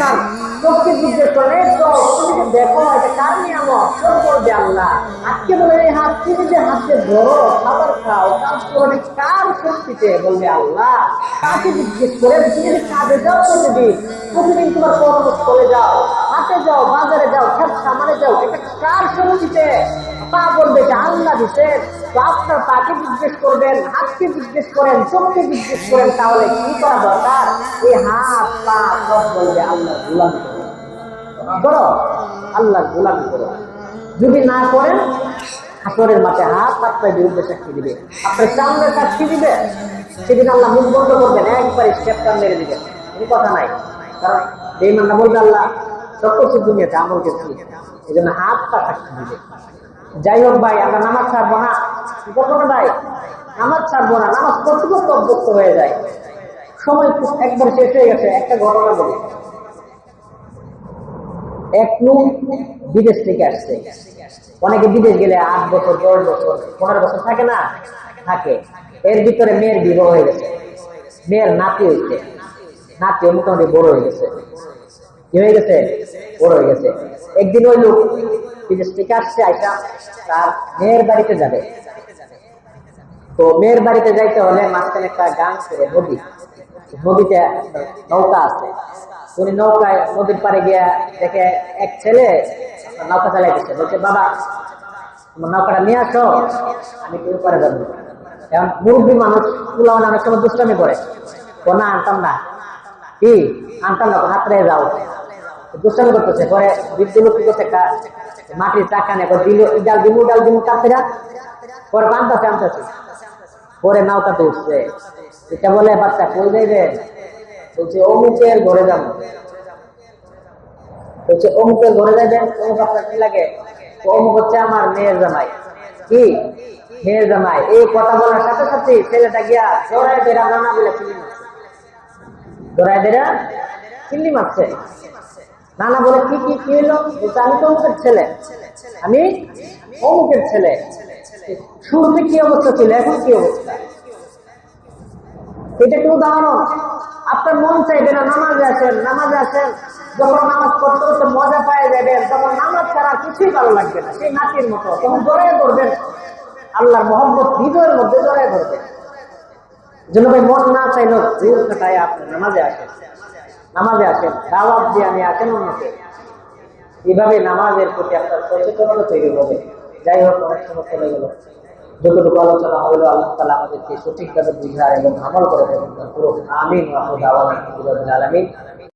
আপনার চোখকে জিজ্ঞেস করেন এই দেখো এটা কার বলবে আল্লাহ। আজকে বলে এই হাত তুমি যে হাতে ধরো, খাবার খাও, কাজ করো কার শক্তিতে বলবে আল্লাহ। কাকে জিজ্ঞেস করে, তুমি যে কাজে যাও প্রতিদিন প্রতিদিন তোমার যাও, হাটে যাও, বাজারে যাও খেত সামানে যাও, এটা কার শক্তিতে? পা বলবে যে আল্লাহ দিচ্ছেন তো আপনার পাকে জিজ্ঞেস করবেন, হাতকে জিজ্ঞেস করেন, চোখকে জিজ্ঞেস করেন, তাহলে কি করা দরকার? এই হাত পা সব বলবে আল্লাহ গুলাম করো আল্লাহ গুলাম করো যদি না করেন হাসরের মাঠে হাত আপনার বিরুদ্ধে সাক্ষী দিবে আপনার সামনে সাক্ষী দিবে সেদিন আল্লাহ মুখ বন্ধ করবেন একবারে স্টেপটা মেরে দিবেন কোনো কথা নাই কারণ এই মান্না বলবে আল্লাহ সব কিছু দুনিয়াতে আমল করছি এই জন্য হাত পা সাক্ষী দিবে যাই হোক ভাই আমরা নামাজ ছাড়বো না কি ভাই নামাজ ছাড়বো না, নামাজ করতে করতে অভ্যস্ত হয়ে যায়? সময় একবার শেষ হয়ে গেছে, একটা ঘটনা বলি এক লোক বিদেশ থেকে আসছে। অনেকে বিদেশ গেলে আট বছর, দশ বছর, পনেরো বছর থাকে না? থাকে। এর ভিতরে মেয়ের বিবাহ হয়ে গেছে। মেয়ের নাতি হয়েছে। নাতি মোটামুটি বড় হয়ে গেছে। কি হয়ে গেছে? বড় হয়ে গেছে। একদিন ওই লোক বিদেশ থেকে আসছে, আইসা তার মেয়ের বাড়িতে যাবে। তো মেয়ের বাড়িতে যাইতে হলে মাঝখানে একটা গান করে নদী নদীতে নৌকা আছে। উনি নৌকায় নদীর পাড়ে গিয়া দেখে এক ছেলে নৌকা চালাইতেছে। বলছে, বাবা তোমার নৌকাটা নিয়ে আসো, আমি কেউ পারে যাব। এখন মুরব্বী মানুষ পুলাও অনেক সময় দুষ্টামি করে। না, আনতাম না। কি? আনতাম না হাতরে যাও। দুষ্টামি করতেছে। পরে বিদ্যুৎ কি করছে, একটা মাটির চাকা নেই দিল ডাল দিমু ডাল দিমু কাপড়া পরে আনতেছে আনতেছে পরে নৌকাতে উঠছে। এটা বলে বাচ্চা কই যাইবে বলছে, অমুকের ঘরে যাব। বলছে, অমুকের ঘরে যাবেন অমুক আপনার কি লাগে? অমুক হচ্ছে আমার মেয়ের জামাই। কি? মেয়ের জামাই। এই কথা বলার সাথে সাথে ছেলেটা গিয়া জোড়ায় বেড়া নানা বলে মারছে। জোড়ায় বেড়া চিল্লি মারছে। নানা বলে, কি কি কি হলো আমি তো অমুকের ছেলে। আমি অমুকের ছেলে। শুরুতে কি অবস্থা ছিল? এখন কি অবস্থা? এটা কি উদাহরণ? আপনার মন চাইবে না নামাজে আসেন নামাজে আসেন। যখন নামাজ পড়তে করতে মজা পায় যাবেন, তখন নামাজ ছাড়া কিছুই ভালো লাগবে না। সেই নাতির মতো। তখন জড়াই করবেন আল্লাহর মোহাম্মদ হৃদয়ের মধ্যে জড়াই করবেন জন্য ভাই মন না দূর কাটায় আপনি নামাজে আসেন। নামাজে আসেন, দাওয়াত দিয়ে আমি আসেন অন্যকে এইভাবে নামাজের প্রতি আপনার সচেতনতা তৈরি হবে। যাই হোক, অনেক সময় চলে গেল। যতটুকু আলোচনা হইল আল্লাহ তালা আমাদেরকে সঠিকভাবে বুঝার এবং আমল করে আমিন আলমিন।